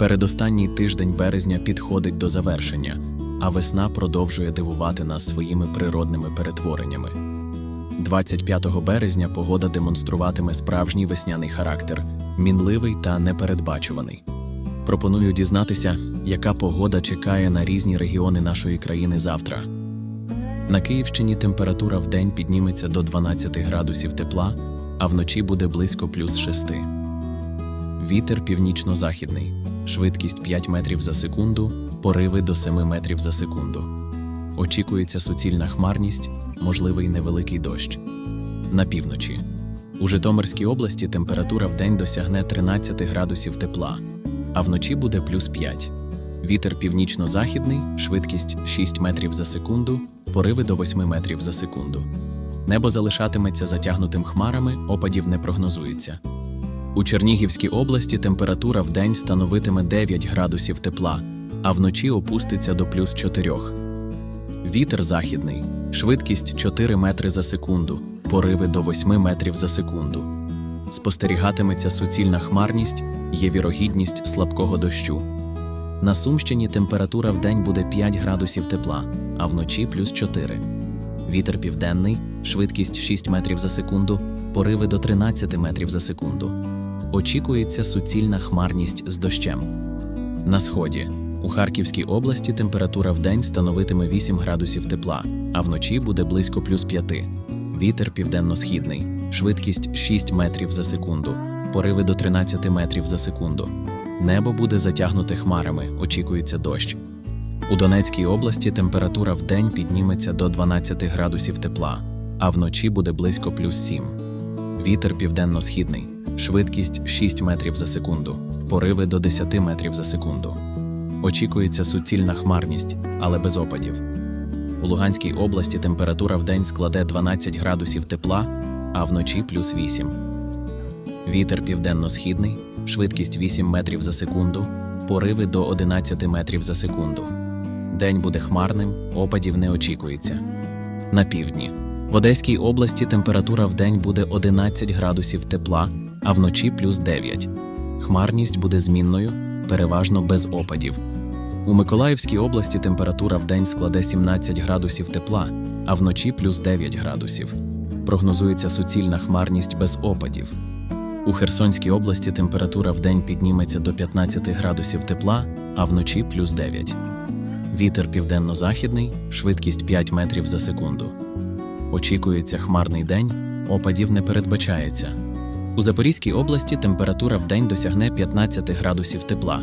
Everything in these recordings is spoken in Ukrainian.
Передостанній тиждень березня підходить до завершення, а весна продовжує дивувати нас своїми природними перетвореннями. 25 березня погода демонструватиме справжній весняний характер, мінливий та непередбачуваний. Пропоную дізнатися, яка погода чекає на різні регіони нашої країни завтра. На Київщині температура в день підніметься до 12 градусів тепла, а вночі буде близько плюс 6. Вітер північно-західний, швидкість 5 метрів за секунду, пориви до 7 метрів за секунду. Очікується суцільна хмарність, можливий невеликий дощ. На півночі. У Житомирській області температура в день досягне 13 градусів тепла, а вночі буде плюс 5. Вітер північно-західний, швидкість 6 метрів за секунду, пориви до 8 метрів за секунду. Небо залишатиметься затягнутим хмарами, опадів не прогнозується. У Чернігівській області температура в день становитиме 9 градусів тепла, а вночі опуститься до плюс 4. Вітер західний, швидкість 4 метри за секунду, пориви до 8 метрів за секунду. Спостерігатиметься суцільна хмарність, є вірогідність слабкого дощу. На Сумщині температура в день буде 5 градусів тепла, а вночі плюс 4. Вітер південний, швидкість 6 метрів за секунду, пориви до 13 метрів за секунду. Очікується суцільна хмарність з дощем. На сході у Харківській області температура в день становитиме 8 градусів тепла, а вночі буде близько плюс 5. Вітер південно-східний, швидкість 6 метрів за секунду, пориви до 13 метрів за секунду. Небо буде затягнуте хмарами, очікується дощ. У Донецькій області температура в день підніметься до 12 градусів тепла, а вночі буде близько плюс 7. Вітер південно-східний, швидкість 6 метрів за секунду, пориви до 10 метрів за секунду. Очікується суцільна хмарність, але без опадів. У Луганській області температура в день складе 12 градусів тепла, а вночі плюс 8. Вітер південно-східний, швидкість 8 метрів за секунду, пориви до 11 метрів за секунду. День буде хмарним, опадів не очікується. На півдні. В Одеській області температура в день буде 11 градусів тепла, а вночі плюс 9. Хмарність буде змінною, переважно без опадів. У Миколаївській області температура в день складе 17 градусів тепла, а вночі плюс 9 градусів. Прогнозується суцільна хмарність без опадів. У Херсонській області температура в день підніметься до 15 градусів тепла, а вночі плюс 9. Вітер південно-західний, швидкість 5 метрів за секунду. Очікується хмарний день, опадів не передбачається. У Запорізькій області температура в день досягне 15 градусів тепла,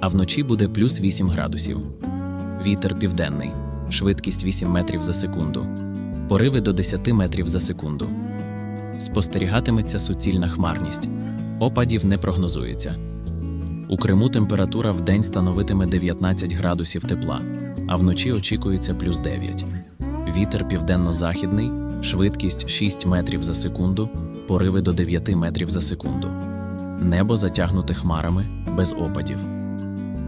а вночі буде плюс 8 градусів. Вітер південний, швидкість 8 метрів за секунду, пориви до 10 метрів за секунду. Спостерігатиметься суцільна хмарність, опадів не прогнозується. У Криму температура в день становитиме 19 градусів тепла, а вночі очікується плюс 9. Вітер південно-західний, швидкість 6 метрів за секунду, пориви до 9 метрів за секунду. Небо затягнуте хмарами, без опадів.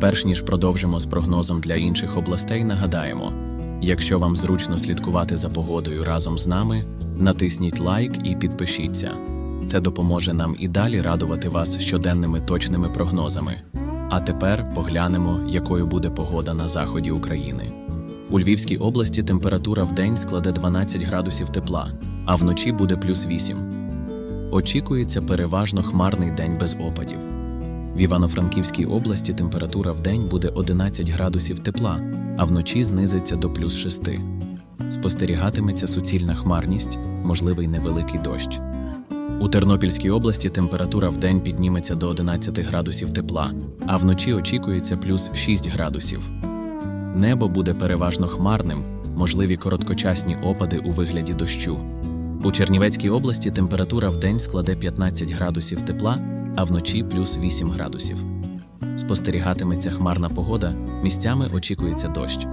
Перш ніж продовжимо з прогнозом для інших областей, нагадаємо: якщо вам зручно слідкувати за погодою разом з нами, натисніть лайк і підпишіться. Це допоможе нам і далі радувати вас щоденними точними прогнозами. А тепер поглянемо, якою буде погода на заході України. У Львівській області температура в день складе 12 градусів тепла, а вночі буде плюс 8. Очікується переважно хмарний день без опадів. В Івано-Франківській області температура в день буде 11 градусів тепла, а вночі знизиться до плюс 6. Спостерігатиметься суцільна хмарність, можливий невеликий дощ. У Тернопільській області температура в день підніметься до 11 градусів тепла, а вночі очікується плюс 6 градусів. Небо буде переважно хмарним, можливі короткочасні опади у вигляді дощу. У Чернівецькій області температура в день складе 15 градусів тепла, а вночі плюс 8 градусів. Спостерігатиметься хмарна погода, місцями очікується дощ.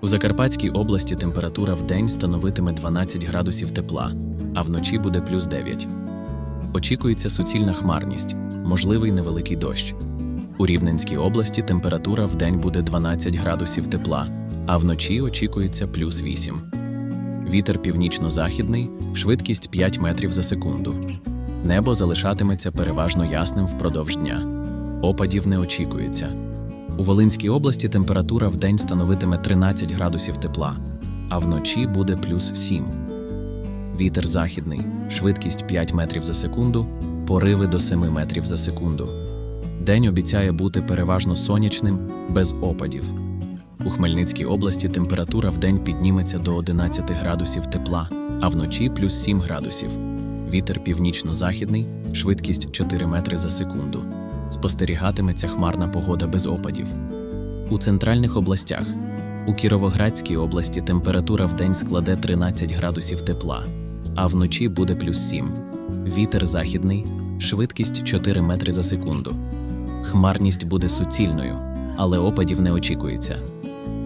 У Закарпатській області температура в день становитиме 12 градусів тепла, а вночі буде плюс 9. Очікується суцільна хмарність, можливий невеликий дощ. У Рівненській області температура в день буде 12 градусів тепла, а вночі очікується плюс 8. Вітер північно-західний, швидкість 5 метрів за секунду. Небо залишатиметься переважно ясним впродовж дня. Опадів не очікується. У Волинській області температура вдень становитиме 13 градусів тепла, а вночі буде плюс 7. Вітер західний, швидкість 5 метрів за секунду, пориви до 7 метрів за секунду. День обіцяє бути переважно сонячним, без опадів. У Хмельницькій області температура вдень підніметься до 11 градусів тепла, а вночі плюс 7 градусів. Вітер північно-західний, швидкість 4 метри за секунду. Спостерігатиметься хмарна погода без опадів. У центральних областях. У Кіровоградській області температура вдень складе 13 градусів тепла, а вночі буде плюс 7. Вітер західний, швидкість 4 метри за секунду. Хмарність буде суцільною, але опадів не очікується.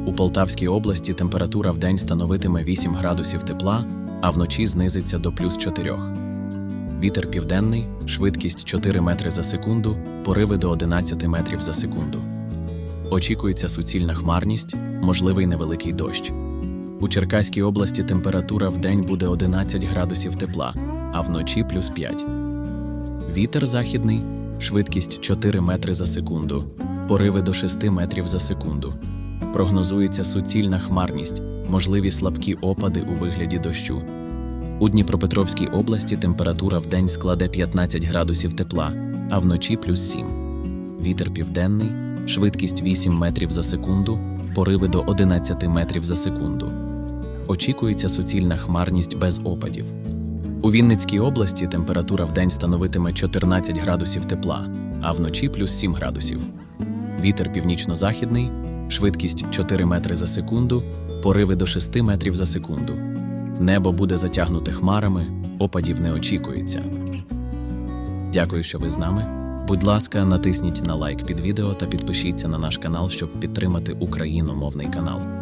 У Полтавській області температура вдень становитиме 8 градусів тепла, а вночі знизиться до плюс 4. Вітер південний, швидкість 4 метри за секунду, пориви до 11 метрів за секунду. Очікується суцільна хмарність, можливий невеликий дощ. У Черкаській області температура вдень буде 11 градусів тепла, а вночі плюс 5. Вітер західний, швидкість 4 метри за секунду, пориви до 6 метрів за секунду. Прогнозується суцільна хмарність, можливі слабкі опади у вигляді дощу. У Дніпропетровській області температура вдень складе 15 градусів тепла, а вночі плюс 7. Вітер південний, швидкість 8 метрів за секунду, пориви до 11 метрів за секунду. Очікується суцільна хмарність без опадів. У Вінницькій області температура вдень становитиме 14 градусів тепла, а вночі плюс 7 градусів. Вітер північно-західний, швидкість 4 метри за секунду, пориви до 6 метрів за секунду. Небо буде затягнуте хмарами, опадів не очікується. Дякую, що ви з нами. Будь ласка, натисніть на лайк під відео та підпишіться на наш канал, щоб підтримати україномовний канал.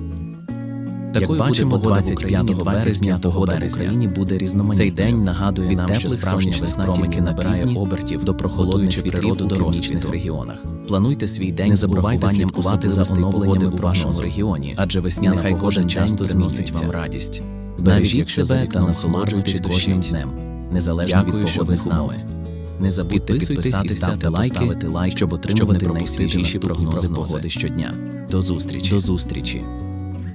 Такою Як бачимо, буде погода в 25 Україні, березня погода в. Україні буде різноманітною. Цей день нагадує Від нам, що справжня весна тільки набирає обертів до вітрів природу у до північних розквіту. регіонах. Плануйте свій день Не забувайте слідкувати за оновленнями у вашому регіоні, Адже весняна нехай кожен часто приносить вам радість. Навіть якщо себе та насолоджуйтесь кожним днем, незалежно Дякую, від що ви з нами. Не забудьте підписатися ставте та лайки, поставити лайк, щоб щоб отримувати не найсвіжіші прогнози погоди щодня. До зустрічі. До зустрічі!